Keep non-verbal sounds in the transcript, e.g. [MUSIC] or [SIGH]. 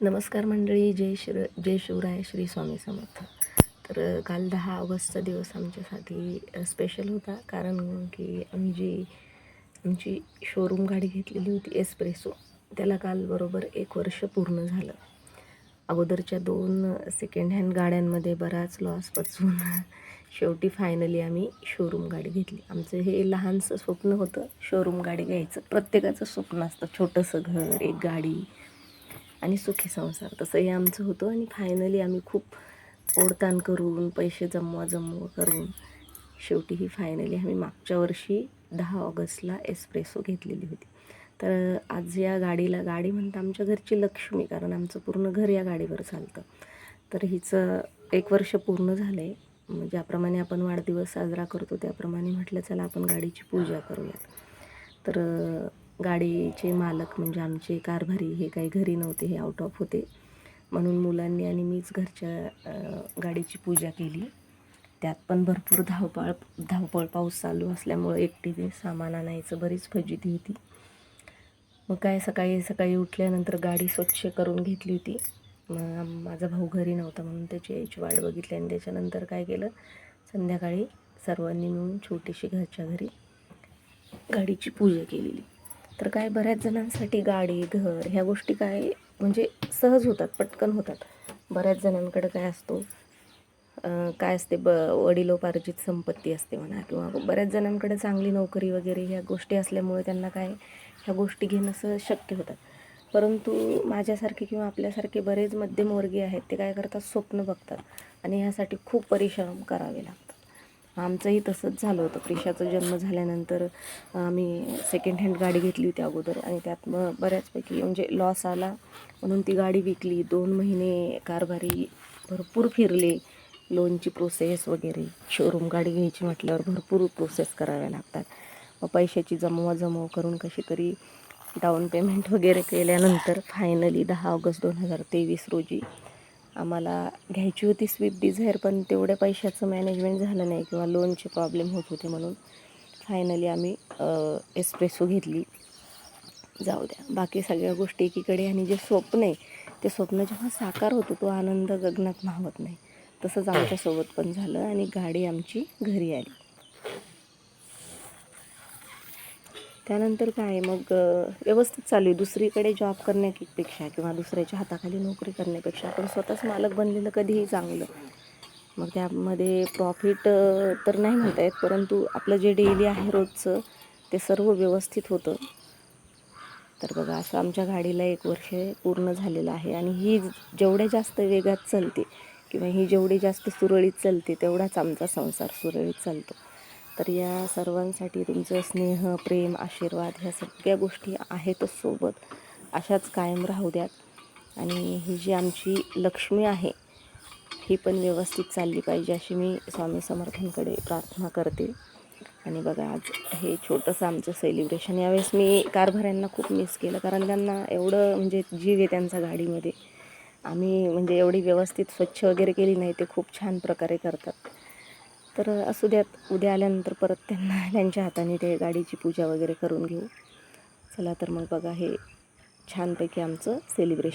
नमस्कार मंडळी जय शिर जय शिवराय श्री स्वामी समर्थ. तर काल दहा ऑगस्टचा दिवस आमच्यासाठी स्पेशल होता. कारण की आम्ही जी आमची शोरूम गाडी घेतलेली होती एस्प्रेसो त्याला काल बरोबर एक वर्ष पूर्ण झालं. अगोदरच्या दोन सेकंड हँड गाड्यांमध्ये बराच लॉस पचवून [LAUGHS] शेवटी फायनली आम्ही शोरूम गाडी घेतली. आमचं हे लहानसं स्वप्न होतं शोरूम गाडी घ्यायचं. प्रत्येकाचं स्वप्न असतं छोटंसं घर एक गाडी आणि सुखी संसार. तसं हे आमचं होतं आणि फायनली आम्ही खूप ओढताण करून पैसे जमवा जमवा करून शेवटी ही फायनली आम्ही मागच्या वर्षी दहा ऑगस्टला एस्प्रेसो घेतलेली होती. तर आज या गाडीला गाडी म्हणतं आमच्या घरची लक्ष्मी कारण आमचं पूर्ण घर या गाडीवर चालतं. तर हिचं एक वर्ष पूर्ण झालं आहे ज्याप्रमाणे आपण वाढदिवस साजरा करतो त्याप्रमाणे म्हटलं चला आपण गाडीची पूजा करूयात. तर गाडीचे मालक म्हणजे आमचे कारभारी हे काही घरी नव्हते हे आउट ऑफ होते. म्हणून मुलांनी आणि मीच घरच्या गाडीची पूजा केली. त्यात पण भरपूर धावपळ धावपळ पाऊस चालू असल्यामुळं एकटीने सामान आणायचं बरीच फजिती होती. मग काय सकाळी सकाळी उठल्यानंतर गाडी स्वच्छ करून घेतली होती. मग माझा भाऊ घरी नव्हता म्हणून त्याची यायची वाट बघितली आणि त्याच्यानंतर काय केलं? संध्याकाळी सर्वांनी मिळून छोटीशी घरच्या घरी गाडीची पूजा केलेली. तर काय बऱ्याच जणांसाठी गाडी घर ह्या गोष्टी काय म्हणजे सहज होतात पटकन होतात. बऱ्याच जणांकडे काय असतो काय असते ब वडिलोपार्जित संपत्ती असते म्हणा किंवा बऱ्याच जणांकडे चांगली नोकरी वगैरे ह्या गोष्टी असल्यामुळे त्यांना काय ह्या गोष्टी घेणं सहज शक्य होतात. परंतु माझ्यासारखे किंवा आपल्यासारखे बरेच मध्यमवर्गीय आहेत ते काय करतात स्वप्न बघतात. आणि ह्यासाठी खूप परिश्रम करावे लागतात. आमचंही तसंच झालं होतं. प्रिशाचा जन्म झाल्यानंतर आम्ही सेकंड हँड गाडी घेतली होती अगोदर आणि त्यात मग बऱ्याचपैकी म्हणजे लॉस आला. म्हणून ती गाडी विकली. दोन महिने कारभारी भरपूर फिरले. लोनची प्रोसेस वगैरे शोरूम गाडी घ्यायची म्हटल्यावर भरपूर प्रोसेस कराव्या लागतात. मग पैशाची जमवाजमव करून कशी तरी डाऊन पेमेंट वगैरे केल्यानंतर फायनली दहा ऑगस्ट दोन हजार तेवीस रोजी आम्हाला घ्यायची होती स्विफ्ट डिझायर पण तेवढ्या पैशाचं मॅनेजमेंट झालं नाही किंवा लोनचे प्रॉब्लेम होत होते म्हणून फायनली आम्ही एस्प्रेसो घेतली. जाऊ द्या. बाकी सगळ्या गोष्टी एकीकडे आणि जे स्वप्न आहे ते स्वप्न जेव्हा साकार होतो तो आनंद गगनात मावत नाही. तसंच आमच्यासोबत पण झालं आणि गाडी आमची घरी आली. त्यानंतर काय मग व्यवस्थित चालू आहे. दुसरीकडे जॉब करण्यापेक्षा किंवा दुसऱ्याच्या हाताखाली नोकरी करण्यापेक्षा आपण स्वतःच मालक बनलेलं कधीही चांगलं. मग त्यामध्ये प्रॉफिट तर नाही म्हणता येत परंतु आपलं जे डेली आहे रोजचं ते सर्व व्यवस्थित होतं. तर बघा असं आमच्या गाडीला एक वर्ष पूर्ण झालेलं आहे आणि ही जेवढ्या जास्त वेगात चालते किंवा ही जेवढी जास्त सुरळीत चालते तेवढाच आमचा संसार सुरळीत चालतो. तर या सर्वांसाठी तुमचं स्नेह प्रेम आशीर्वाद ह्या सगळ्या गोष्टी आहेतच सोबत. अशाच कायम राहू द्यात. आणि ही जी आमची लक्ष्मी आहे ही पण व्यवस्थित चालली पाहिजे अशी मी स्वामी समर्थांकडे प्रार्थना करते. आणि बघा आज हे छोटंसं आमचं सेलिब्रेशन यावेळेस मी कारभाऱ्यांना खूप मिस केलं कारण त्यांना एवढं म्हणजे जीव आहे त्यांचा गाडीमध्ये. आम्ही म्हणजे एवढी व्यवस्थित स्वच्छ वगैरे केली नाही ते खूप छान प्रकारे करतात. तर असू द्यात उद्या आल्यानंतर परत त्यांना [LAUGHS] त्यांच्या हाताने ते गाडीची पूजा वगैरे करून घेऊ. चला तर मग बघा हे छानपैकी आमचं सेलिब्रेशन